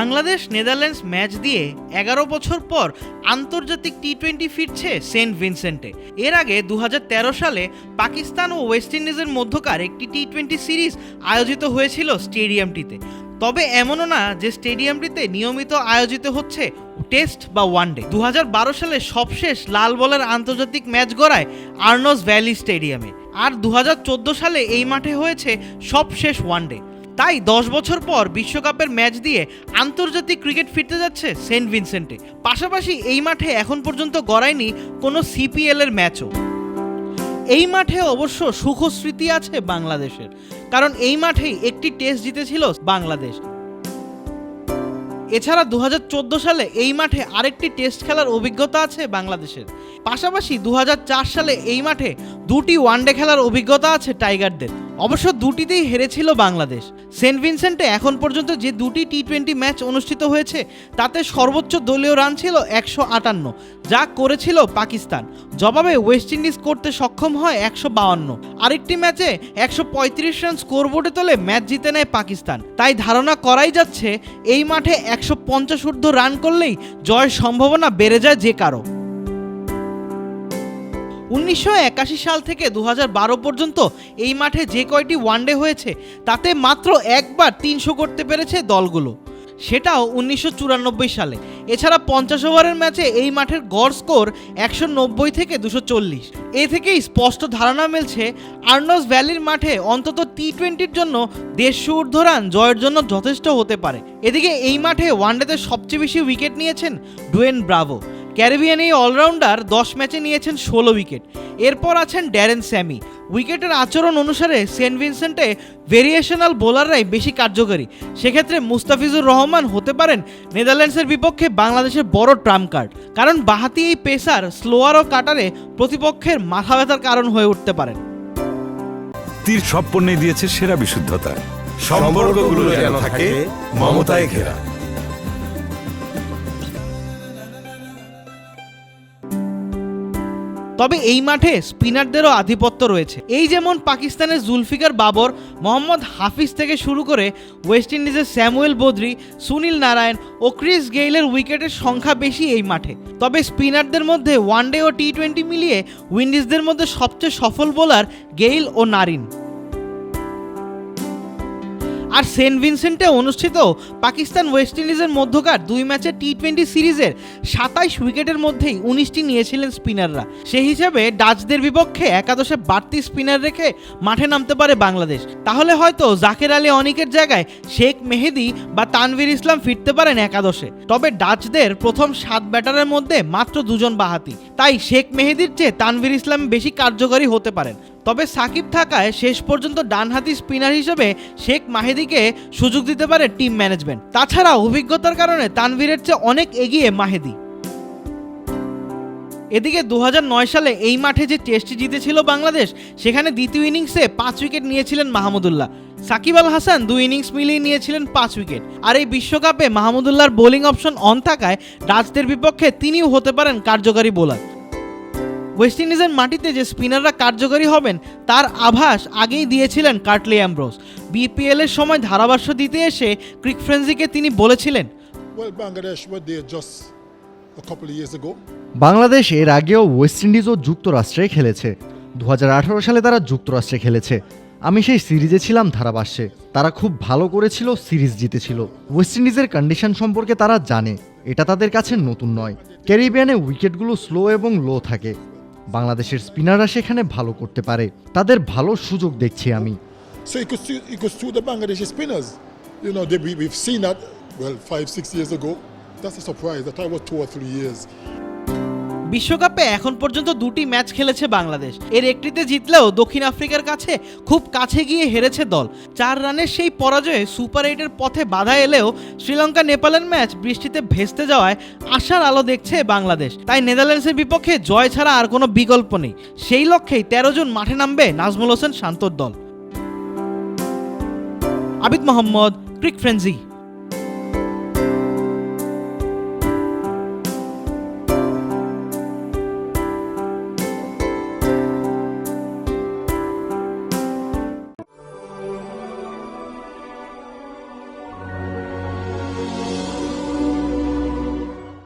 Bangladesh Netherlands match দিয়ে এগারো বছর পর আন্তর্জাতিক টি টোয়েন্টি ফিরছে সেন্ট ভিনসেন্টে। এর আগে দু হাজার তেরো সালে পাকিস্তান ও ওয়েস্ট ইন্ডিজের মধ্যকার একটি টি টোয়েন্টি সিরিজ আয়োজিত হয়েছিল স্টেডিয়ামটিতে। তবে এমনও না যে স্টেডিয়ামটিতে নিয়মিত আয়োজিত হচ্ছে টেস্ট বা ওয়ানডে দু হাজার বারো সালে সবশেষ লাল বলের আন্তর্জাতিক ম্যাচ গড়ায় আর্নস ভ্যালি স্টেডিয়ামে। আর দু হাজার চোদ্দ সালে এই মাঠে হয়েছে সবশেষ ওয়ানডে তাই দশ বছর পর বিশ্বকাপের ম্যাচ দিয়ে আন্তর্জাতিক ক্রিকেট ফিরতে যাচ্ছে সেন্ট ভিনসেন্টে। পাশাপাশি এই মাঠে এখন পর্যন্ত গড়ায়নি কোনো সিপিএল এর ম্যাচও। এই মাঠে অবশ্য সুখ স্মৃতি আছে বাংলাদেশের, কারণ এই মাঠেই একটি টেস্ট জিতেছিল বাংলাদেশ। এছাড়া দু হাজার চোদ্দ সালে এই মাঠে আরেকটি টেস্ট খেলার অভিজ্ঞতা আছে বাংলাদেশের। পাশাপাশি দু হাজার চার সালে এই মাঠে দুটি ওয়ানডে খেলার অভিজ্ঞতা আছে টাইগারদের। অবশ্য দুটিতেই হেরেছিল বাংলাদেশ। সেন্ট ভিনসেন্টে এখন পর্যন্ত যে দুটি টি টোয়েন্টি ম্যাচ অনুষ্ঠিত হয়েছে, তাতে সর্বোচ্চ দলীয় রান ছিল একশো আটান্ন, যা করেছিল পাকিস্তান। জবাবে ওয়েস্ট ইন্ডিজ করতে সক্ষম হয় একশো বাউান্ন। আরেকটি ম্যাচে একশো পঁয়ত্রিশ রান স্কোরবোর্ডে তোলে ম্যাচ জিতে নেয় পাকিস্তান। তাই ধারণা করাই যাচ্ছে, এই মাঠে একশো পঞ্চাশ ঊর্ধ্ব রান করলেই জয়ের সম্ভাবনা বেড়ে যায় যে কারও। উনিশশো একাশি সাল থেকে দু হাজার বারো পর্যন্ত এই মাঠে যে কয়টি ওয়ানডে হয়েছে, তাতে মাত্র একবার তিনশো করতে পেরেছে দলগুলো। সেটাও উনিশশো চুরানব্বই সালে। এছাড়া পঞ্চাশ ওভারের ম্যাচে এই মাঠের গড় স্কোর একশো নব্বই থেকে দুশো চল্লিশ। এ থেকেই স্পষ্ট ধারণা মিলছে, আর্নস ভ্যালির মাঠে অন্তত টি টোয়েন্টির জন্য দেড়শো ঊর্ধ্ব রান জয়ের জন্য যথেষ্ট হতে পারে। এদিকে এই মাঠে ওয়ানডেতে সবচেয়ে বেশি উইকেট নিয়েছেন ডুয়েন ব্রাভো। ক্যারিবিয়ান এই অলরাউন্ডার দশ ম্যাচে নিয়েছেন ষোলো উইকেট। এরপর আছেন ড্যারেন স্যামি। উইকেটের আচরণ অনুসারে সেন্ট ভিনসেন্টে ভেরিয়েশনাল বোলাররাই বেশি কার্যকরী। সেক্ষেত্রে মুস্তাফিজুর রহমান হতে পারেন নেদারল্যান্ডসের বিপক্ষে বাংলাদেশের বড় ট্রাম্প কার্ড। কারণ বাহাতি এই পেসার স্লোয়ার ও কাটারে প্রতিপক্ষের মাথা ব্যথার কারণ হয়ে উঠতে পারেন। তীর সব পণ্যে দিয়েছে সেরা বিশুদ্ধতা। সম্পর্কগুলো যেন থাকে মমতায় ঘেরা। তবে এই মাঠে স্পিনারদেরও আধিপত্য রয়েছে। এই যেমন পাকিস্তানের জুলফিকার বাবর, মোহাম্মদ হাফিজ থেকে শুরু করে ওয়েস্ট ইন্ডিজের স্যামুয়েল বদ্রি, সুনীল নারায়ণ ও ক্রিস গেইলের উইকেটের সংখ্যা বেশি এই মাঠে। তবে স্পিনারদের মধ্যে ওয়ানডে ও টি টোয়েন্টি মিলিয়ে উইন্ডিজদের মধ্যে সবচেয়ে সফল বোলার গেইল ও নারিন। আর সেন্ট ভিনসেন্টে অনুষ্ঠিত পাকিস্তান ওয়েস্ট ইন্ডিজের মধ্যকার দুই ম্যাচের টি টোয়েন্টি সিরিজের সাতাইশ উইকেটের মধ্যেই উনিশটি নিয়েছিলেন স্পিনাররা। সেই হিসাবে ডাচদের বিপক্ষে একাদশে বাড়তি স্পিনার রেখে মাঠে নামতে পারে বাংলাদেশ। তাহলে হয়তো জাকের আলী অনিকের জায়গায় শেখ মেহেদি বা তানভীর ইসলাম ফিরতে পারেন একাদশে। তবে ডাচদের প্রথম সাত ব্যাটারের মধ্যে মাত্র দুজন বাহাতি। তাই শেখ মেহেদির চেয়ে তানভীর ইসলাম বেশি কার্যকরী হতে পারেন। তবে সাকিব থাকায় শেষ পর্যন্ত ডানহাতি স্পিনার হিসেবে শেখ মাহেদিকে সুযোগ দিতে পারে টিম ম্যানেজমেন্ট। তাছাড়া অভিজ্ঞতার কারণে তানভীরের চেয়ে অনেক এগিয়ে মাহেদি। এদিকে দু হাজার নয় সালে এই মাঠে যে টেস্টটি জিতেছিল বাংলাদেশ, সেখানে দ্বিতীয় ইনিংসে পাঁচ উইকেট নিয়েছিলেন মাহমুদুল্লাহ। সাকিব আল হাসান দুই ইনিংস মিলিয়ে নিয়েছিলেন পাঁচ উইকেট। আর এই বিশ্বকাপে মাহমুদুল্লাহর বোলিং অপশন অন থাকায় ডাচদের বিপক্ষে তিনিও হতে পারেন কার্যকারী বোলার। ওয়েস্ট ইন্ডিজের মাটিতে যে স্পিনাররা কার্যকরী হবেন তার আভাস আগেই দিয়েছিলেন কার্টলি অ্যাম্ব্রোস। বিপিএল এর সময় ধারাভাষ্য দিতে এসে ক্রিক ফ্রেন্সিকে তিনি বলেছিলেন. বাংলাদেশ এর আগেও ওয়েস্ট ইন্ডিজ ও যুক্তরাষ্ট্রে খেলেছে। দু হাজার আঠারো সালে তারা যুক্তরাষ্ট্রে খেলেছে। আমি সেই সিরিজে ছিলাম ধারাভাষ্যে। তারা খুব ভালো করেছিল সিরিজ জিতেছিল। ওয়েস্ট ইন্ডিজের কন্ডিশন সম্পর্কে তারা জানে। এটা তাদের কাছে নতুন নয়। ক্যারিবিয়ানে উইকেটগুলো স্লো এবং লো থাকে। বাংলাদেশের স্পিনাররা সেখানে ভালো করতে পারে। তাদের ভালো সুযোগ দেখছি আমি। Spinners you know 5 6 years ago. That's a surprise that i was 2 or 3 years. বিশ্বকাপে এখন পর্যন্ত দুটি ম্যাচ খেলেছে বাংলাদেশ। এর একটিতে জিতলেও দক্ষিণ আফ্রিকার কাছে খুব কাছে গিয়ে হেরেছে দল। চার রানের সেই পরাজয়ে সুপার এইটের পথে বাধা এলেও শ্রীলঙ্কা নেপালের ম্যাচ বৃষ্টিতে ভেস্তে যাওয়ায় আশার আলো দেখছে বাংলাদেশ। তাই নেদারল্যান্ডসের বিপক্ষে জয় ছাড়া আর কোনো বিকল্প নেই। সেই লক্ষ্যেই তেরো জন মাঠে নামবে নাজমুল হোসেন শান্তর দল। আবিদ মোহাম্মদ, ক্রিক ফ্রেন্সি।